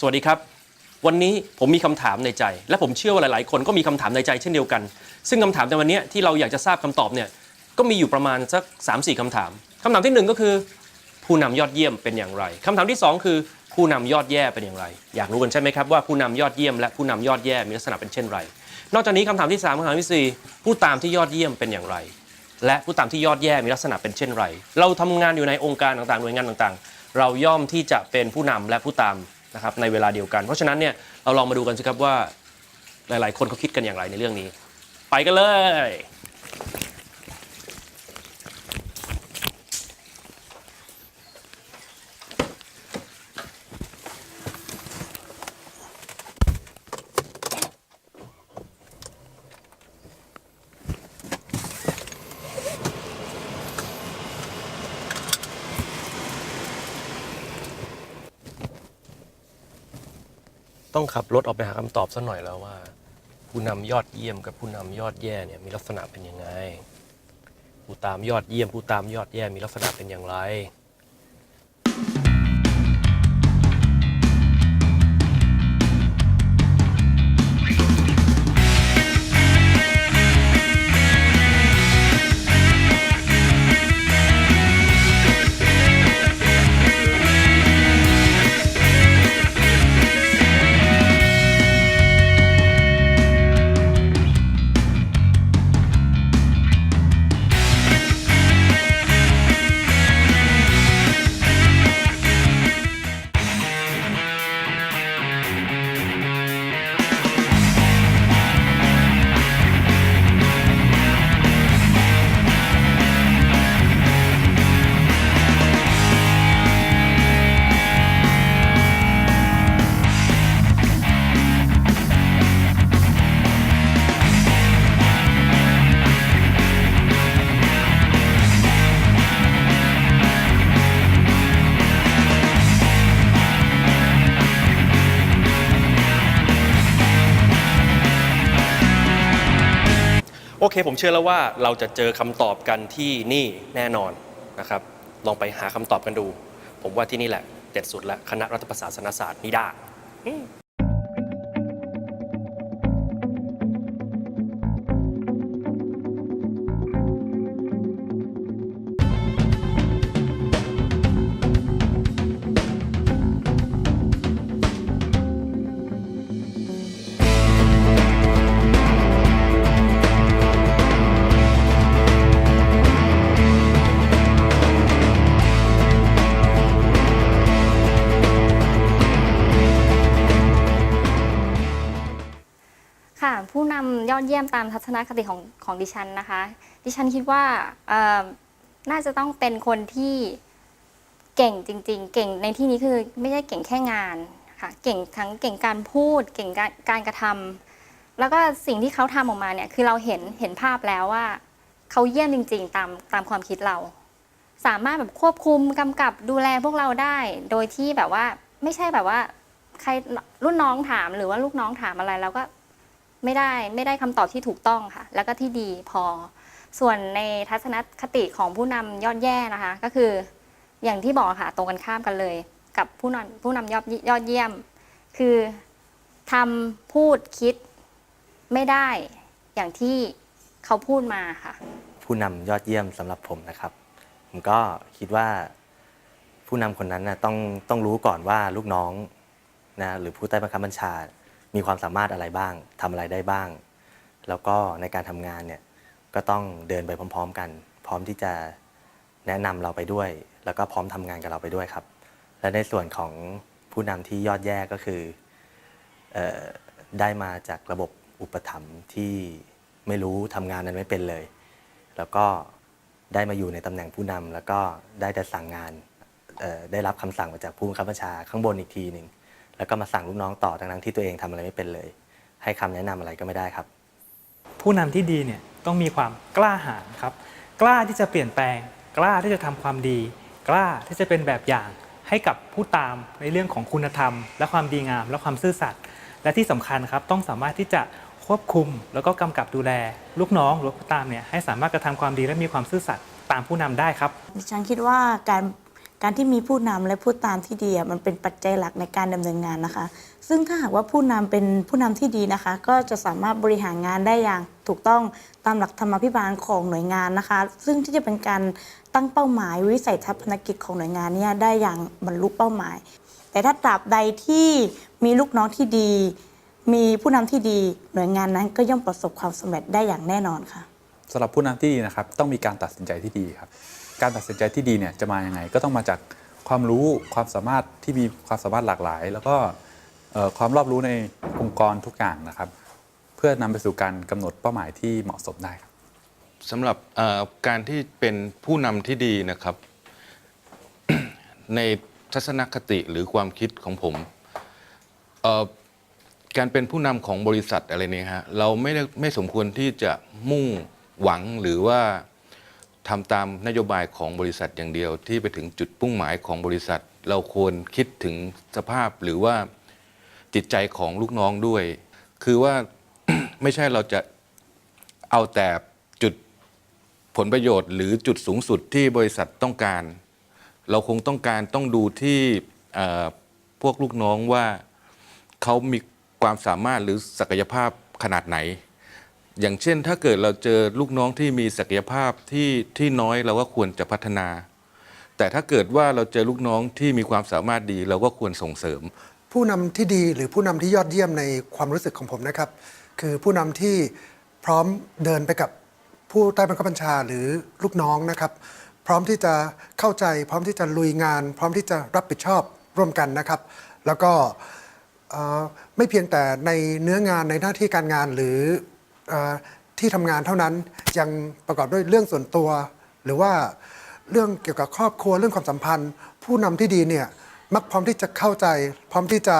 สวัสดีครับ วันนี้ผมมีคำถามในใจ และผมเชื่อว่าหลายๆ คนก็มีคำถามในใจเช่นเดียวกัน ซึ่งคำถามในวันนี้ที่เราอยากจะทราบคำตอบเนี่ยก็มีอยู่ประมาณสัก3 4คำถามคำถามทีหนึ่1 ก็คือ ผู้นำยอดเยี่ยมเป็นอย่างไรคำถามที่ 2 คือผู้นำยอดแย่เป็นอย่างไร อยากรู้กันใช่ไหมครับว่าผู้นำยอดเยี่ยมและผู้นำยอดแย่มีลักษณะเป็นเช่นไร นอกจากนี้คำถามที่3คำถามที่สี่ผู้ตามที่ยอดเยี่ยมเป็นอย่างไร และผู้ตามที่ยอดแย่มีลักษณะเป็นเช่นไร เราทำงานอยู่ในองค์การต่างๆหน่วยงานต่างๆ เราย่อมที่จะเป็นผู้นำและผู้ตาม นะครับในเวลาเดียวกัน เพราะฉะนั้นเนี่ยเราลองมาดูกันสิครับว่าหลาย ๆ คนเขาคิดกันอย่างไรในเรื่องนี้ ไปกันเลย ต้องขับรถออกไปหาคำตอบสักหน่อยแล้วว่า ผู้นำยอดเยี่ยมกับผู้นำยอดแย่เนี่ยมีลักษณะเป็นยังไง ผู้ตามยอดเยี่ยม ผู้ตามยอดแย่มีลักษณะเป็นอย่างไร อเคผมเชื่อแล้วว่าเราจะเจอคำตอบกันที่นี่แน่นอนนะครับ ลองไปหาคำตอบกันดู ผมว่าที่นี่แหละเด็ดสุดและคณะรัฐประศาสนศาสตร์นิดา ยี่ยมตามทัศนคติของของดิฉันนะคะ ดิฉันคิดว่าน่าจะต้องเป็นคนที่เก่งจริง ๆ เก่งในที่นี้คือไม่ใช่เก่งแค่งานค่ะเก่งทั้งเก่งการพูด เก่งการการกระทำแล้วก็สิ่งที่เขาทำออกมาเนี่ยคือเราเห็นเห็นภาพแล้วว่าเขาเยี่ยมจริง ๆ ตามตามความคิดเรา สามารถแบบควบคุมกำกับดูแลพวกเราได้ โดยที่แบบว่าไม่ใช่แบบว่าใครรุ่นน้องถามหรือว่าลูกน้องถามอะไรเราก็ ไม่ได้ไม่ได้คำตอบที่ถูกต้องค่ะ แล้วก็ที่ดีพอ ส่วนในทัศนคติของผู้นำยอดแย่นะคะ ก็คืออย่างที่บอกค่ะตรงกันข้ามกันเลย กับผู้นำผู้นำยอดยอดเยี่ยม คือทำพูดคิดไม่ได้อย่างที่เขาพูดมาค่ะ ผู้นำยอดเยี่ยมสำหรับผมนะครับ ผมก็คิดว่าผู้นำคนนั้นนะต้องต้องรู้ก่อนว่าลูกน้องนะหรือผู้ใต้บังคับบัญชา มีความสามารถอะไรบ้างทำอะไรได้บ้าง แล้วก็ในการทำงานเนี่ยก็ต้องเดินไปพร้อม ๆ กัน พร้อมที่จะแนะนำเราไปด้วย แล้วก็พร้อมทำงานกับเราไปด้วยครับ และในส่วนของผู้นำที่ยอดแย่ก็คือออได้มาจากระบบอุปถัมภ์ที่ไม่รู้ทำงานนั้นไม่เป็นเลย แล้วก็ได้มาอยู่ในตำแหน่งผู้นำแล้วก็ได้แต่สั่งงานได้รับคำสั่งมาจากผู้บังคับบัญชาข้างบนอีกทีหนึ่ง แล้วก็มาสั่งลูกน้องต่อทั้งๆที่ตัวเองทำอะไรไม่เป็นเลย ให้คำแนะนำอะไรก็ไม่ได้ครับ ผู้นำที่ดีเนี่ยต้องมีความกล้าหาญครับ กล้าที่จะเปลี่ยนแปลง กล้าที่จะทำความดี กล้าที่จะเป็นแบบอย่างให้กับผู้ตามในเรื่องของคุณธรรม และความดีงาม และความซื่อสัตย์และที่สำคัญครับต้องสามารถที่จะควบคุม แล้วก็กำกับดูแล ลูกน้องหรือผู้ตามเนี่ยให้สามารถกระทำความดีและมีความซื่อสัตย์ตามผู้นำได้ครับ ดิฉันคิดว่าการ การที่มีผู้นำและผู้ตามที่ดีอะมันเป็นปัจจัยหลักในการดำเนินงานนะคะ ซึ่งถ้าหากว่าผู้นำเป็นผู้นำที่ดีนะคะ ก็จะสามารถบริหารงานได้อย่างถูกต้องตามหลักธรรมาภิบาลของหน่วยงานนะคะ ซึ่งที่จะเป็นการตั้งเป้าหมายวิสัยทัศน์ภารกิจของหน่วยงานเนี่ยได้อย่างบรรลุเป้าหมาย แต่ถ้าตราบใดที่มีลูกน้องที่ดี มีผู้นำที่ดีหน่วยงานนั้นก็ย่อมประสบความสำเร็จได้อย่างแน่นอนค่ะสำหรับผู้นำที่ดีนะครับต้องมีการตัดสินใจที่ดีครับ การตัดสินใจที่ดีเนี่ยจะมาอย่างไง ก็ต้องมาจากความรู้ความสามารถที่มีความสามารถหลากหลาย แล้วก็ความรอบรู้ในองค์กรทุกอย่างนะครับ เพื่อนำไปสู่การกำหนดเป้าหมายที่เหมาะสมได้ครับสำหรับการที่เป็นผู้นำที่ดีนะครับ ในทัศนคติหรือความคิดของผมการเป็นผู้นำของบริษัทอะไรนี่ฮะเราไม่ได้ไม่สมควรที่จะมุ่งหวังหรือว่า ทำตามนโยบายของบริษัทอย่างเดียว ที่ไปถึงจุดมุ่งหมายของบริษัท เราควรคิดถึงสภาพหรือว่าจิตใจของลูกน้องด้วย คือว่าไม่ใช่เราจะเอาแต่จุดผลประโยชน์ หรือจุดสูงสุดที่บริษัทต้องการ เราคงต้องการต้องดูที่พวกลูกน้องว่าเขามีความสามารถหรือศักยภาพขนาดไหน อย่างเช่น ถ้าเกิดเราเจอลูกน้องที่มีศักยภาพที่ที่น้อยเราก็ควรจะพัฒนา แต่ถ้าเกิดว่าเราเจอลูกน้องที่มีความสามารถดีเราก็ควรส่งเสริม ผู้นำที่ดีหรือผู้นำที่ยอดเยี่ยมในความรู้สึกของผมนะครับ คือผู้นำที่พร้อมเดินไปกับผู้ใต้บังคับบัญชาหรือลูกน้องนะครับ พร้อมที่จะเข้าใจ พร้อมที่จะลุยงาน พร้อมที่จะรับผิดชอบร่วมกันนะครับ แล้วก็เอ่อไม่เพียงแต่ในเนื้องานในหน้าที่การงานหรือเออ ที่ทำงานเท่านั้นยังประกอบด้วยเรื่องส่วนตัว หรือว่าเรื่องเกี่ยวกับครอบครัวเรื่องความสัมพันธ์ ผู้นำที่ดีเนี่ยมักพร้อมที่จะเข้าใจ พร้อมที่จะ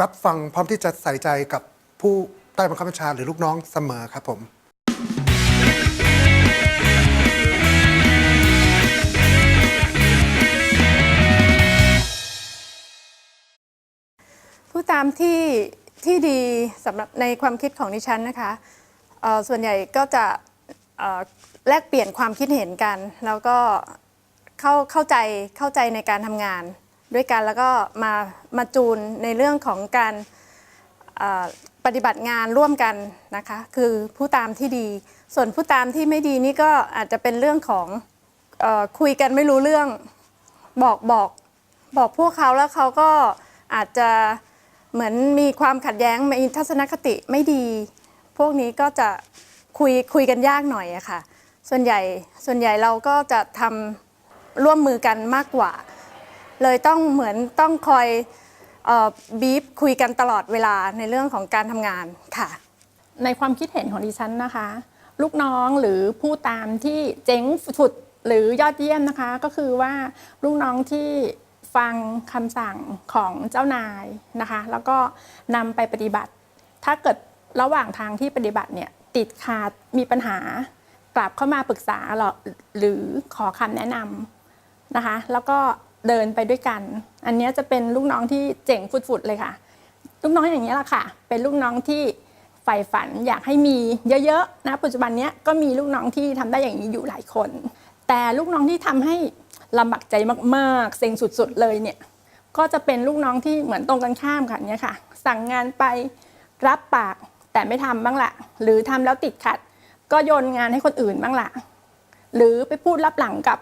รับฟังพร้อมที่จะใส่ใจกับผู้ใต้บังคับบัญชาหรือลูกน้องเสมอครับผมผู้ตามที่ ที่ดีสำหรับในความคิดของดิฉันนะคะส่วนใหญ่ก็จะแลกเปลี่ยนความคิดเห็นกัน แล้วก็เข้าเข้าใจเข้าใจในการทำงาน ด้วยกันแล้วก็มามาจูนในเรื่องของการปฏิบัติงานร่วมกันนะคะคือผู้ตามที่ดี ส่วนผู้ตามที่ไม่ดีนี่ก็อาจจะเป็นเรื่องของอคุยกันไม่รู้เรื่องบอกบอกบอกพวกเขาแล้วเขาก็อาจจะ เหมือนมีความขัดแย้งมีทัศนคติไม่ดี พวกนี้ก็จะคุยคุยกันยากหน่อยอะค่ะ ส่วนใหญ่ส่วนใหญ่เราก็จะทำร่วมมือกันมากกว่า เลยต้องเหมือนต้องคอยบีฟคุยกันตลอดเวลาในเรื่องของการทำงานค่ะ ในความคิดเห็นของดิฉันนะคะ ลูกน้องหรือผู้ตามที่เจ๋งสุดหรือยอดเยี่ยมนะคะ ก็คือว่าลูกน้องที่ ฟังคำสั่งของเจ้านายนะคะ แล้วก็นำไปปฏิบัติ ถ้าเกิดระหว่างทางที่ปฏิบัติเนี่ยติดขาดมีปัญหากลับเข้ามาปรึกษาหรอหรือขอคำแนะนำนะคะ แล้วก็เดินไปด้วยกัน อันนี้จะเป็นลูกน้องที่เจ๋งฟุดๆเลยค่ะ ลูกน้องอย่างนี้แหละค่ะ เป็นลูกน้องที่ใฝ่ฝันอยากให้มีเยอะๆนะปัจจุบันนี้ก็มีลูกน้องที่ทำได้อย่างนี้อยู่หลายคน แต่ลูกน้องที่ทำให้ ลำบากใจมากๆ เซ็งสุดๆเลยเนี่ย ก็จะเป็นลูกน้องที่เหมือนตรงกันข้ามค่ะเนี่ยค่ะ สั่งงานไปรับปากแต่ไม่ทำบ้างละ หรือทำแล้วติดขัด ก็โยนงานให้คนอื่นบ้างละหรือไปพูดรับหลังกับ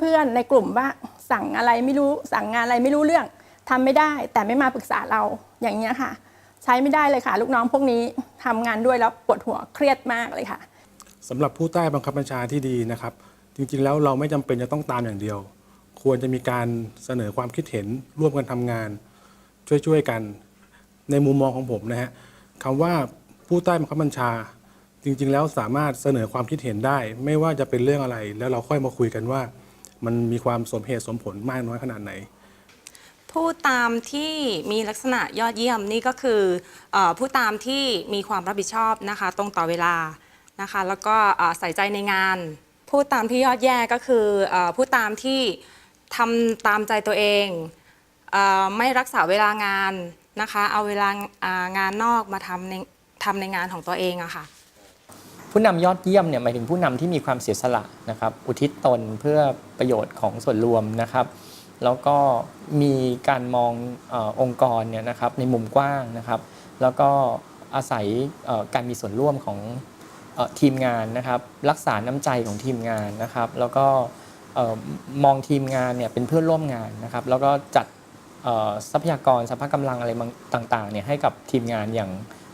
เพื่อนๆในกลุ่มว่าสั่งอะไรไม่รู้สั่งงานอะไรไม่รู้เรื่องทำไม่ได้แต่ไม่มาปรึกษาเราอย่างเงี้ยค่ะ ใช้ไม่ได้เลยค่ะ ลูกน้องพวกนี้ทำงานด้วยแล้วปวดหัวเครียดมากเลยค่ะสำหรับผู้ใต้บังคับบัญชาที่ดีนะครับ จริง ๆ แล้วเราไม่จำเป็นจะต้องตามอย่างเดียว ควรจะมีการเสนอความคิดเห็นร่วมกันทำงาน ช่วยๆกัน ในมุมมองของผมนะฮะคำว่าผู้ใต้บังคับบัญชา จริง ๆ แล้วสามารถเสนอความคิดเห็นได้ ไม่ว่าจะเป็นเรื่องอะไร แล้วเราค่อยมาคุยกันว่า มันมีความสมเหตุสมผลมากน้อยขนาดไหน ผู้ตามที่มีลักษณะยอดเยี่ยมนี่ก็คือเออผู้ตามที่มีความรับผิดชอบนะคะ ตรงต่อเวลานะคะ แล้วก็เอ่อใส่ใจในงาน ผู้ตามที่ยอดแย่ก็คือเออผู้ตามที่ทำตามใจตัวเองเออไม่รักษาเวลางานนะคะ เอาเวลาอ่างานนอกมาทำในทำในงานของตัวเองอะค่ะ ผู้นำยอดเยี่ยมเนี่ยหมายถึงผู้นำที่มีความเสียสละนะครับ อุทิศตนเพื่อประโยชน์ของส่วนรวมนะครับ แล้วก็มีการมองเออองค์กรเนี่ยนะครับในมุมกว้างนะครับ แล้วก็อาศัยเอ่อการมีส่วนร่วมของ ทีมงานนะครับ รักษาน้ำใจของทีมงานนะครับ แล้วก็มองทีมงานเนี่ยเป็นเพื่อนร่วมงานนะครับ แล้วก็จัดทรัพยากรสภาพกำลังอะไรต่างๆเนี่ยให้กับทีมงานอย่าง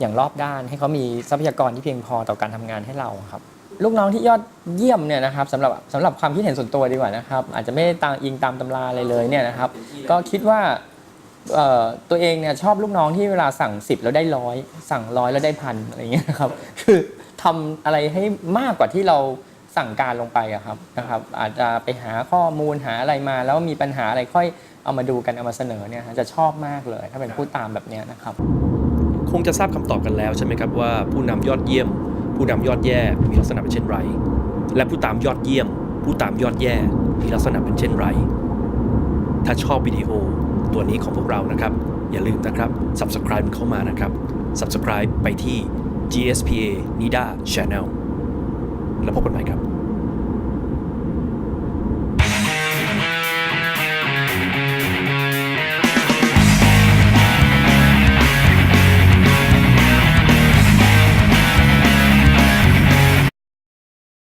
อย่างรอบด้าน ให้เขามีทรัพยากรที่เพียงพอต่อการทำงานให้เราครับลูกน้องที่ยอดเยี่ยมเนี่ยนะครับสำหรับสำหรับความคิดเห็นส่วนตัวดีกว่านะครับ อาจจะไม่ได้ตามอิงตามตำราอะไรเลยเนี่ยนะครับ ก็คิดว่าตัวเองเนี่ยชอบลูกน้องที่เวลาสั่ง 10 แล้วได้ร้อยสั่งร้อยแล้วได้พันอะไรเงี้ยครับคือ ทำอะไรให้มากกว่าที่เราสั่งการลงไปอะครับนะครับ อาจจะไปหาข้อมูลหาอะไรมา แล้วมีปัญหาอะไรค่อยเอามาดูกันเอามาเสนอเนี่ยจะชอบมากเลย ถ้าเป็นผู้ตามแบบนี้นะครับ คงจะทราบคำตอบกันแล้วใช่ไหมครับว่าผู้นำยอดเยี่ยม ผู้นำยอดแย่มีลักษณะเป็นเช่นไร และผู้ตามยอดเยี่ยม ผู้ตามยอดแย่มีลักษณะเป็นเช่นไร ถ้าชอบวิดีโอตัวนี้ของพวกเรานะครับ อย่าลืมนะครับ subscribe เข้ามานะครับ subscribe ไปที่ GSPA NIDA Channel แล้วพบกันใหม่ครับ